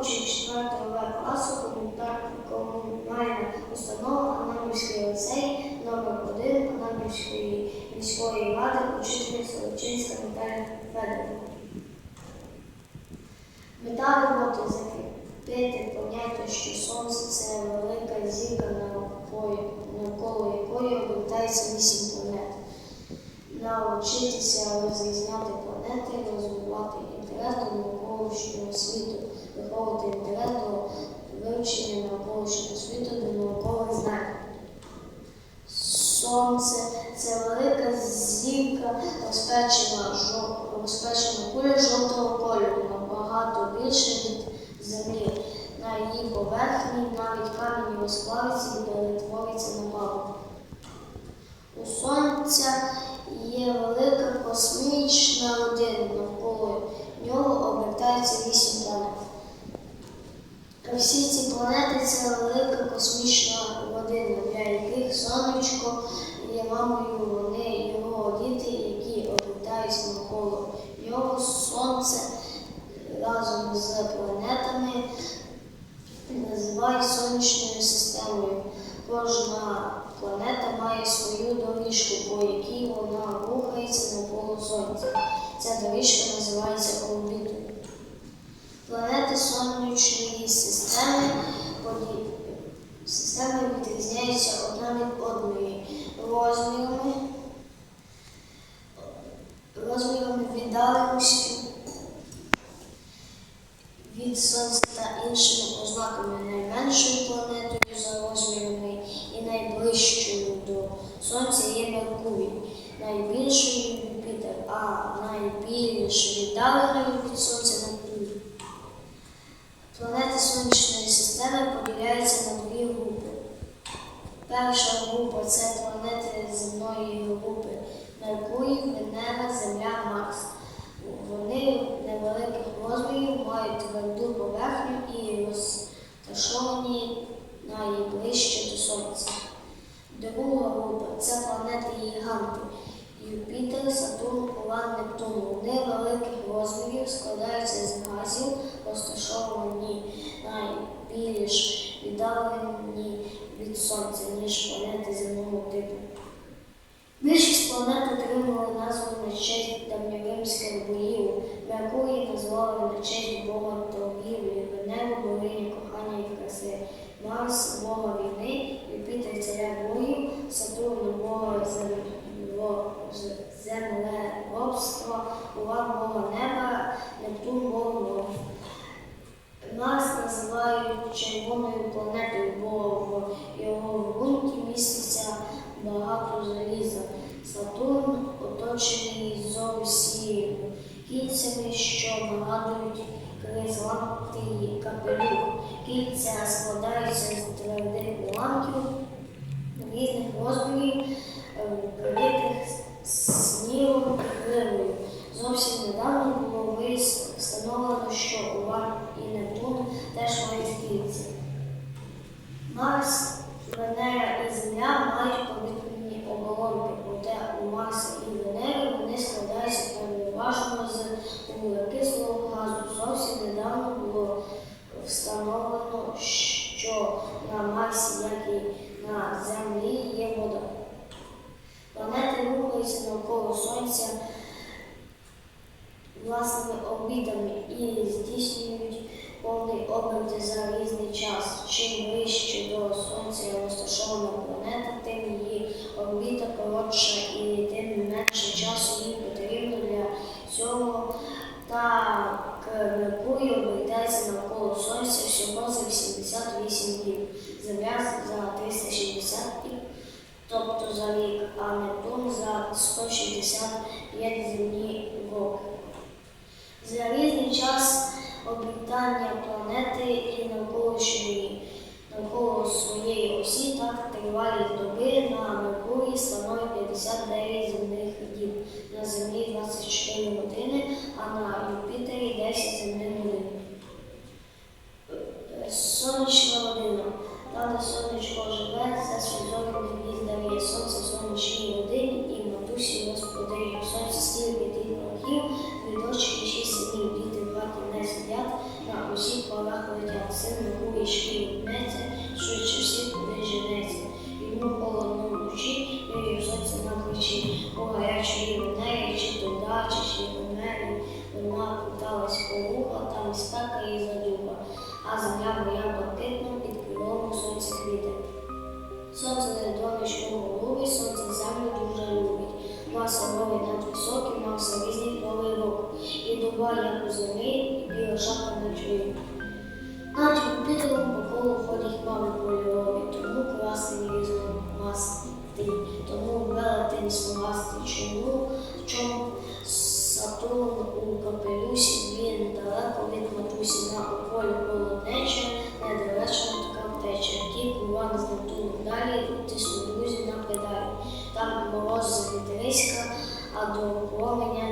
учень 4 В класу комунальна установа Анамівський ліцей номер 1 Анамівської міської ради, учительниця Солочинська Наталя Федорівна. Мета роботи закріпити поняття, що сонце це велика зірка, навколо якої обертається вісім планет. Навчитися розрізняти планети, розвивати інтерес до навколишнього світу, інтерес до вивчення навколишнього світу до наукових знань. Сонце це велика зірка, розпечена, розпечена куля жовтого кольору, набагато більше від землі. На її поверхні навіть камінь розплавиться і перетвориться на паву. У сонця є велика космічна родина навколо нього обертається вісім. Всі ці планети це велика космічна родина, для яких сонечко є мамою, вони його діти, які обертаються навколо нього. Сонце разом з планетами називають сонячною системою. Кожна планета має свою доріжку, по якій вона рухається навколо Сонця. Ця доріжка називається орбітою. Планети сонячної системи поді- системи відрізняються одна від одної розмірами, розмірами віддаленістю від Сонця та іншими ознаками найменшою планетою за розмірами і найближчою до Сонця є Меркурій, найбільшою Юпітер, а найбільш віддаленою від Сонця Нептун. Планети Сонячної системи поділяються на дві групи. Перша група це планети земної групи Меркурій, Венера, Земля, Марс. Вони невеликих розмірів, мають тверду поверхню і розташовані найближче до Сонця. Друга група це планети гіганти Юпітер, Сатурн, Уран, Нептун. Вони великих розмірів складаються з газів, розташовані найбільш віддалені від Сонця, ніж планети земного типу. Більшість планет отримали назву на честь давньоримських богів. Меркурій назвали на честь Бога торгівлі, Венеру богині кохання і краси, Марс Бога війни, Юпітер царя богів, Сатурн Бога землеробства, Уран Бога неба, Нептун Бога моря. Марс називають червоною планетою, бо в його ґрунті міститься багато заліза. Сатурн оточений зовсім кільцями, що нагадують кризлатий капелюх. Кільця складаються з твердих уламків різних розмірів, е, вкритих снігом і гривою. Зовсім недавно було вис- встановлено, що Уран і Нептун теж мають кільця. Марс, Венера і Земля мають повітряні оболонки, проте у Марса і Венери вони складаються переважно з вуглекислого газу. Зовсім недавно було встановлено, що на Марсі, як і на Землі, є вода. Планети рухаються навколо Сонця власними орбітами і здійснюють повний оберт за різний час. Чим ближче до Сонця розташована планета, тим її орбіта коротша і тим менше часу їй потрібно для цього. Так, Меркурій обертається навколо Сонця всього за 88 днів, Земля за 360 днів, тобто за рік, а Нептун за 165 земні років. За різний час обертання планети і навколишньої навколо своєї осі так тривалість доби на Меркурії становить 59 земних діб, на Землі 24 години, а на Юпітері 10 земних годин. Сонячна година. Там, сонечко живе, це світовий гнізд дає сонце сонячній годині і матусі господині. пішки мети, швидше всіх не женеться. Йому холодно вночі, і сонце на плечі. О гарячої мене, чи то туда, чи ще мене. Вона питалась по вуха, там спека і задуба. А земля моя блакитна під крилом сонце квіте. Сонце не донечко голубий, сонце землю дуже любить. Маса нові над високим, маса різних новий рок. І дуба, як у землі, і біла шапка ночує. Над Юпітером по колу ходять хмари кольорові, тому красний різномасний, тому велетень смугастий чому, чому Сатурн у капелюсі, він далеко від матусі на полі полотнече, недалече така втеча. Ті куван з Нептуном далі, тисну друзі на педалі. Там мороз з а до променя